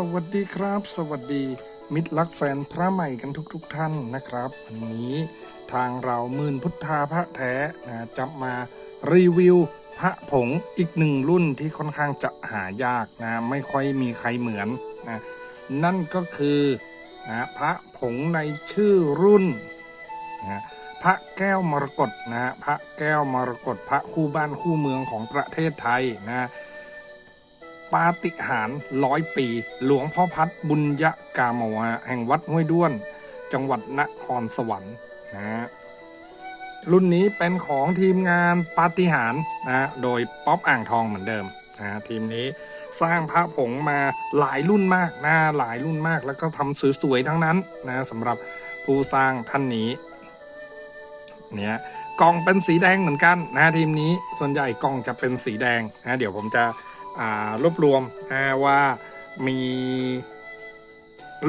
สวัสดีครับ สวัสดี มิตรรักแฟนพระใหม่กันทุกๆทท่านนะครับวันนี้ทางเราหมื่นพุทธาพระแท้นะจะมารีวิวพระผงอีกหนึ่งรุ่นที่ค่อนข้างจะหายากนะไม่ค่อยมีใครเหมือนนะนั่นก็คือนะพระผงในชื่อรุ่นนะพระแก้วมรกตนะพระแก้วมรกตพระคู่บ้านคู่เมืองของประเทศไทยนะ ปาฏิหาริย์ร้อยปี หลวงพ่อพัดบุญยะกาโมะแห่งวัดห้วยด้วน จังหวัดนครสวรรค์นะฮะรุ่นนี้เป็นของทีมงานปาฏิหารนะโดยป๊อปอ่างทองเหมือนเดิมนะทีมนี้สร้างพระผงมาหลายรุ่นมากนะหลายรุ่นมากแล้วก็ทำสวยๆทั้งนั้นนะสำหรับผู้สร้างท่านนี้เนี่ยกล่องเป็นสีแดงเหมือนกันนะทีมนี้ส่วนใหญ่กล่องจะเป็นสีแดงนะเดี๋ยวผมจะ รวบรวมนะว่ามี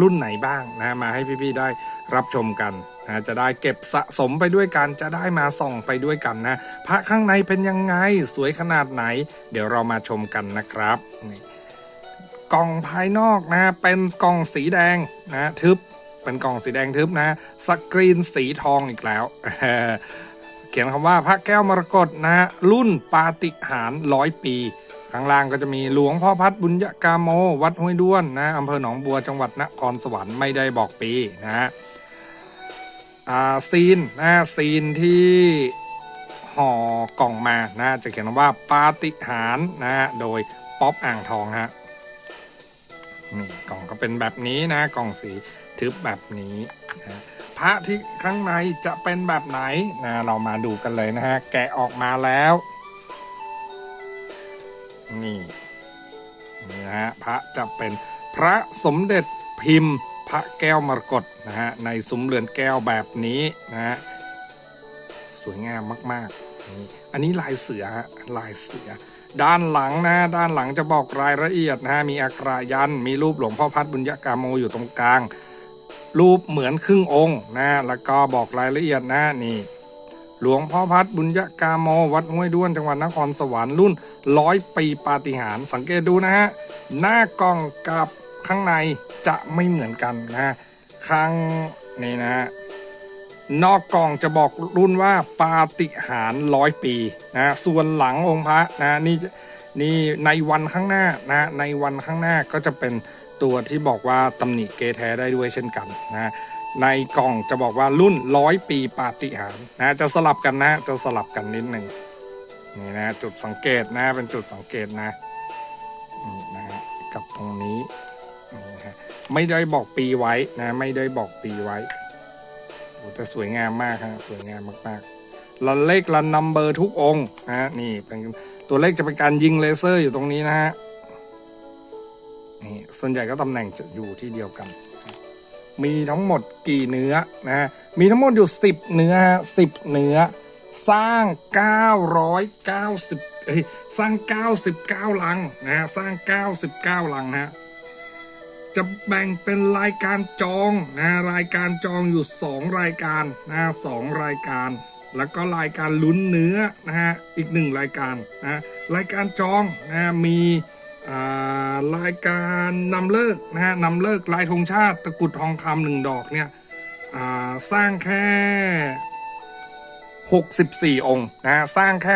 รุ่นไหนบ้างนะมาให้พี่ๆได้รับชมกันนะจะได้เก็บสะสมไปด้วยกัน จะได้มาส่องไปด้วยกันนะ พระข้างในเป็นยังไงสวยขนาดไหน เดี๋ยวเรามาชมกันนะครับกล่องภายนอกนะเป็นกล่องสีแดงนะทึบเป็นกล่องสีแดงทึบนะสกรีนสีทองอีกแล้ว เขียนคำว่าพระแก้วมรกตนะรุ่นปาฏิหาร์ร้อยปี ข้างล่างก็จะมีหลวงพ่อพัดบุญยกาโม วัดห้วยด้วนนะอำเภอหนองบัวจังหวัดนครสวรรค์ไม่ได้บอกปีนะฮะอ่าซีนนะซีนที่ห่อกล่องมานะจะเขียนว่าปาฏิหารนะฮะโดยป๊อปอ่างทองฮะนี่กล่องก็เป็นแบบนี้นะกล่องสีทึบแบบนี้นะพระที่ข้างในจะเป็นแบบไหนนะเรามาดูกันเลยนะฮะแกะออกมาแล้ว นี่นี่นะฮะพระจะเป็นพระสมเด็จพิมพ์ พระแก้วมรกตนะฮะในซุ้มเรือนแก้วแบบนี้นะฮะสวยงามมากๆนี่อันนี้ลายเสือฮะลายเสือ ด้านหลังนะด้านหลังจะบอกรายละเอียดนะฮะมีอักขระยัน มีรูปหลวงพ่อพัดบุญยกาโมอยู่ตรงกลาง รูปเหมือนครึ่งองค์นะแล้วก็บอกรายละเอียดนะนี่ หลวงพ่อพัดบุญยกาโม วัดห้วยด้วนจังหวัดนครสวรรค์รุ่นร้อยปีปาฏิหาริย์สังเกตดูนะฮะ หน้ากล่องกับข้างในจะไม่เหมือนกันนะฮะข้างนี่นะฮะนอกกล่องจะบอกรุ่นว่าปาฏิหาริย์ร้อยปีนะส่วนหลังองค์พระนะนี่นี่ในวันข้างหน้านะในวันข้างหน้าก็จะเป็นตัวที่บอกว่าตำหนิเกแท้ได้ด้วยเช่นกันนะ ในกล่องจะบอกว่ารุ่นร้อยปีปาฏิหาริย์นะจะสลับกันนะจะสลับกันนิดหนึ่งนี่นะจุดสังเกตนะเป็นจุดสังเกตนะนี่นะฮะกับตรงนี้นี่ฮะไม่ได้บอกปีไว้นะไม่ได้บอกปีไว้โอ้แต่สวยงามมากฮะสวยงามมากๆรันเลขรันนัมเบอร์ทุกองนะนี่เป็นตัวเลขจะเป็นการยิงเลเซอร์อยู่ตรงนี้นะฮะนี่ส่วนใหญ่ก็ตำแหน่งจะอยู่ที่เดียวกัน มีทั้งหมดกี่เนื้อนะฮะมีทั้งหมดอยู่ 10 เนื้อฮะ10เนื้อ สร้าง 990เอ้ยสร้าง 99 ลังนะฮะสร้าง 99 ลังฮะจะแบ่งเป็นรายการจองนะรายการจองอยู่ 2 รายการนะสองรายการ แล้วก็รายการลุ้นเนื้อนะฮะอีกหนึ่งรายการนะรายการจองนะมี รายการนำเลิกนะฮะนำเลิกลายธงชาติตะกุดทองคำหนึ่งดอกเนี่ยสร้างแค่ 64 องค์นะสร้างแค่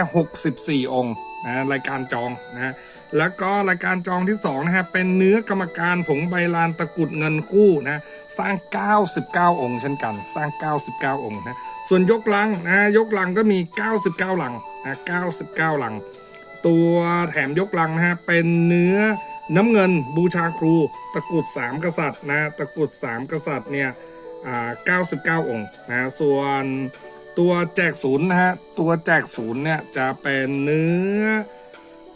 64 องค์นะรายการจองนะแล้วก็รายการจองที่2นะฮะเป็นเนื้อกรรมการผงใบลานตะกุดเงินคู่นะสร้าง 99 องค์เช่นกันสร้าง 99 องค์นะส่วนยกลังนะยกลังก็มี 99ลังนะ99ลัง ตัวแถมยกลังนะฮะเป็นเนื้อน้ำเงินบูชาครู ตะกุด 3 กษัตริย์นะตะกุด 3 กษัตริย์เนี่ยอ่า99องค์นะส่วนตัวแจกศูนย์นะฮะตัวแจกศูนย์เนี่ยจะเป็นเนื้อ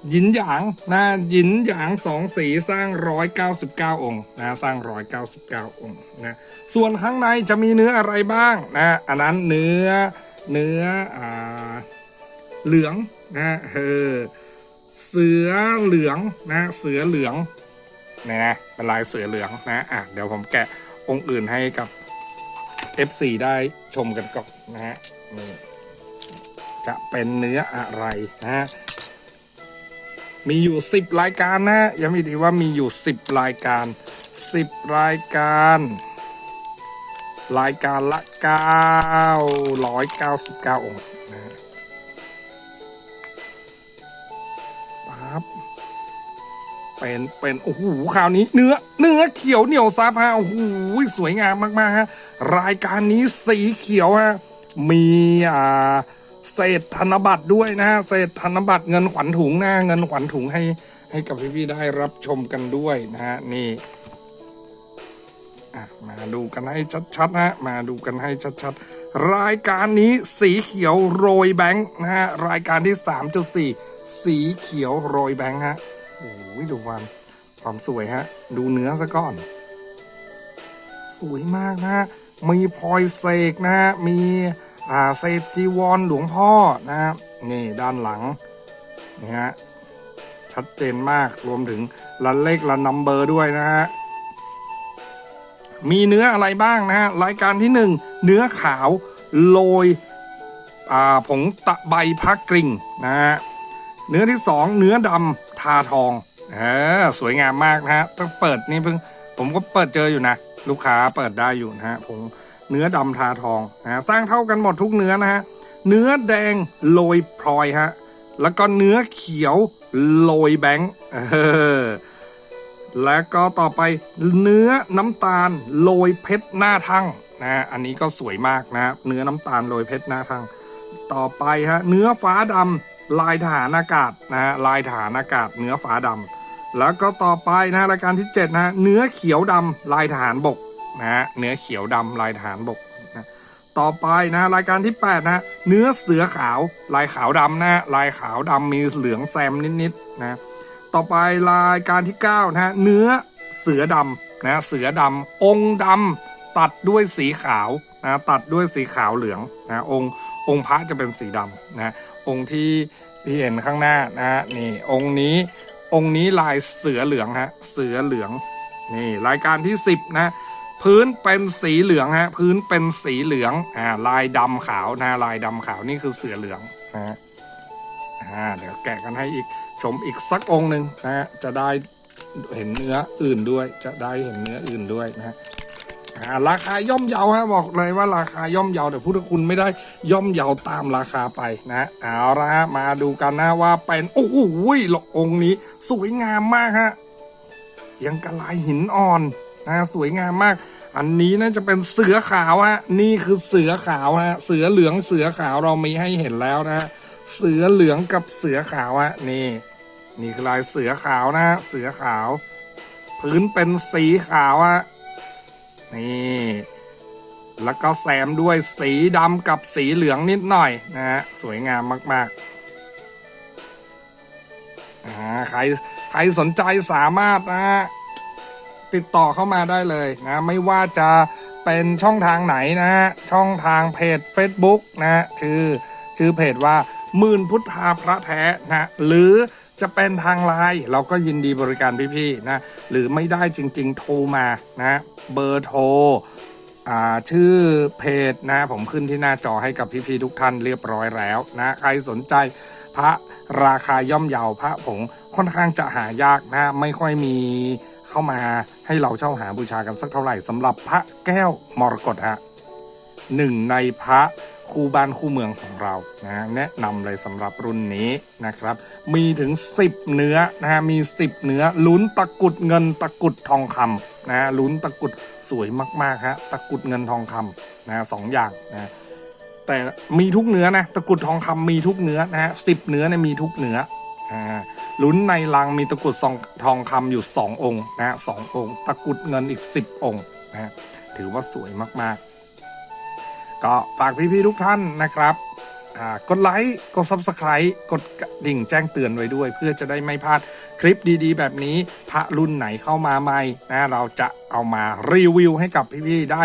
หยินหยางนะหยินหยางสองสีสร้าง199องค์นะสร้าง199องค์นะส่วนข้างในจะมีเนื้ออะไรบ้างนะอันนั้นเนื้อเนื้ออเหลือง นะเออเสือเหลืองนะเสือเหลืองเนี่ยนะเป็นลายเสือเหลืองนะอะเดี๋ยวผมแกะองค์อื่นให้กับ F4 ได้ชมกันก่อนนะฮะจะเป็นเนื้ออะไรนะฮะมีอยู่ 10 รายการนะยังไม่ดีว่ามีอยู่ 10 รายการ 10 รายการ รายการละ 999 องค์ับเป็นเป็นโอ้โหคราวนี้เนื้อ เนื้อเขียวเหนียวซับฮะโอ้โหสวยงามมากๆฮะรายการนี้สีเขียวฮะมีอ่าเศษธนบัตรด้วยนะฮะเศษธนบัตรเงินขวัญถุงนะเงินขวัญถุงให้ให้กับพี่ๆได้รับชมกันด้วยนะฮะนี่อะมาดูกันให้ชัดๆนะฮะมาดูกันให้ชัดๆ รายการนี้สีเขียวโรยแบงค์นะฮะรายการที่ 3.4 สีเขียวโรยแบงค์ฮะโอ้ยดูความความสวยฮะ ดูเนื้อซะก่อน สวยมากนะฮะมีพลอยเสกนะฮะมีอ่าเศษจีวรหลวงพ่อนะฮะนี่ด้านหลังนี่ฮะชัดเจนมากรวมถึงลันเลขลันนัมเบอร์ด้วยนะฮะ มีเนื้ออะไรบ้างนะฮะรายการที่หนึ่งเนื้อขาวโรยผงตะไบพักกริ่งนะฮะเนื้อที่สองเนื้อดำทาทองเออสวยงามมากนะฮะต้องเปิดนี่เพิ่งผมก็เปิดเจออยู่นะ ลูกค้าเปิดได้อยู่นะฮะผมเนื้อดำทาทองนะฮะสร้างเท่ากันหมดทุกเนื้อนะฮะเนื้อแดงโรยพลอยฮะแล้วก็เนื้อเขียวโรยแบงค์เออ แล้วก็ต่อไปเนื้อน้ำตาลโรยเพชรหน้าทั่งนะฮะอันนี้ก็สวยมากนะเนื้อน้ำตาลโรยเพชรหน้าทั่งต่อไปฮะเนื้อฟ้าดำลายทหารอากาศนะฮะลายทหารอากาศ เนื้อฟ้าดำแล้วก็ต่อไปนะรายการที่7นะฮะเนื้อเขียวดำลายทหารบกนะฮะเนื้อเขียวดำลายทหารบกนะต่อไปนะรายการที่8นะฮะเนื้อเสือขาวลายขาวดำนะฮะลายขาวดำมีเหลืองแซมนิดๆนะ ต่อไปรายการที่9นะฮะเนื้อเสือดำนะเสือดำองค์ดำตัดด้วยสีขาวนะตัดด้วยสีขาวเหลืองนะองค์องค์พระจะเป็นสีดำนะองค์ที่ที่เห็นข้างหน้านะฮะนี่องค์นี้องค์นี้ลายเสือเหลืองฮะเสือเหลืองนี่รายการที่ 10 นะ พื้นเป็นสีเหลืองฮะพื้นเป็นสีเหลืองอ่าลายดำขาวนะลายดำขาวนี่คือเสือเหลืองนะฮะ อ่าเดี๋ยวแกะกันให้อีกชมอีกสักองค์หนึ่งนะฮะจะได้เห็นเนื้ออื่นด้วย จะได้เห็นเนื้ออื่นด้วยนะฮะราคาย่อมเยาฮะบอกเลยว่าราคาย่อมเยาแต่พุทธคุณไม่ได้ย่อมเยาตามราคาไปนะเอาละฮะมาดูกันนะว่าเป็นโอ้โหองนี้ สวยงามมากฮะยังกระลายหินอ่อนนะสวยงามมาก อันนี้น่าจะเป็นเสือขาวฮะนี่คือเสือขาวฮะเสือเหลืองเสือขาวเรามีให้เห็นแล้วนะ เสือเหลืองกับเสือขาวฮะนี่ นี่คือลายเสือขาวนะ เสือขาว พื้นเป็นสีขาวฮะนี่ แล้วก็แซมด้วยสีดำกับสีเหลืองนิดหน่อยนะฮะสวยงามมากๆอ่าใครใครสนใจสามารถนะฮะติดต่อเข้ามาได้เลยนะไม่ว่าจะเป็นช่องทางไหนนะฮะช่องทางเพจ Facebook นะฮะชื่อชื่อเพจว่า หมื่นพุทธาพระแท้นะหรือจะเป็นทางไลน์เราก็ยินดีบริการพี่ๆนะหรือไม่ได้จริงๆ โทรมานะเบอร์โทรชื่อเพจนะผมขึ้นที่หน้าจอให้กับพี่ๆทุกท่านเรียบร้อยแล้วนะใครสนใจพระราคาย่อมเยาพระผงค่อนข้างจะหายากนะไม่ค่อยมีเข้ามาให้เราเช่าหาบูชากันสักเท่าไหร่สำหรับพระแก้วมรกตฮะหนึ่งในพระ คู่บ้านคู่เมืองของเรานะแนะนำเลยสำหรับรุ่นนี้นะครับ มีถึง 10 เนื้อนะฮะมี 10 เนื้อลุ้นตะกุดเงินตะกุดทองคำนะฮะลุ้นตะกุดสวยมากๆฮะตะกุดเงินทองคำนะฮะสองอย่างนะแต่มีทุกเนื้อนะตะกุดทองคำมีทุกเนื้อนะฮะสิบเนื้อเนี่ยมีทุกเนื้ออ่าลุ้นในลังมีตะกุดทองทองคำอยู่สององค์นะฮะสององค์ ตะกุดเงินอีกสิบองค์นะฮะถือว่าสวยมากๆ ก็ฝากพี่ๆทุกท่านนะครับกดไลค์กด Subscribe กดดิ่งแจ้งเตือนไว้ด้วย เพื่อจะได้ไม่พลาดคลิปดีๆ แบบนี้พระรุ่นไหนเข้ามาใหม่นะเราจะเอามารีวิวให้กับพี่ๆได้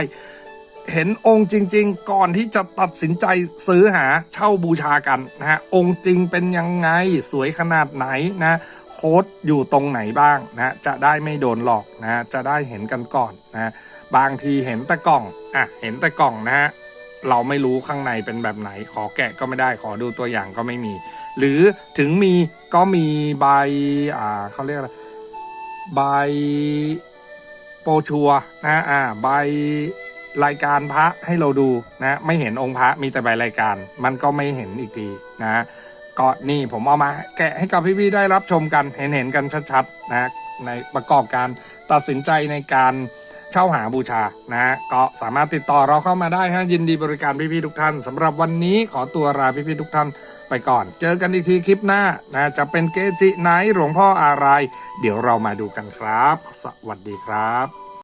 เห็นองค์จริง ๆ ก่อนที่จะตัดสินใจซื้อหาเช่าบูชากันนะฮะองค์จริงเป็นยังไงสวยขนาดไหนนะโค้ดอยู่ตรงไหนบ้างนะจะได้ไม่โดนหลอกนะจะได้เห็นกันก่อนนะบางทีเห็นแต่กล่องอะเห็นแต่กล่องนะฮะ เราไม่รู้ข้างในเป็นแบบไหน ขอแกะก็ไม่ได้ ขอดูตัวอย่างก็ไม่มี หรือถึงมีก็มีใบอ่าเขาเรียกอะไรใบโปชัวนะอ่าใบรายการพระให้เราดูนะไม่เห็นองค์พระมีแต่ใบรายการ มันก็ไม่เห็นอีกทีนะก็นี่ผมเอามาแกะให้กับพี่ๆได้รับชมกันเห็นๆกันชัดๆนะในประกอบการตัดสินใจในการ เช่าหาบูชานะก็สามารถติดต่อเราเข้ามาได้ฮะยินดีบริการพี่ๆทุกท่านสำหรับวันนี้ขอตัวลาพี่ๆทุกท่านไปก่อน เจอกันอีกทีคลิปหน้านะจะเป็นเกจิไหนหลวงพ่ออะไร เดี๋ยวเรามาดูกันครับ สวัสดีครับ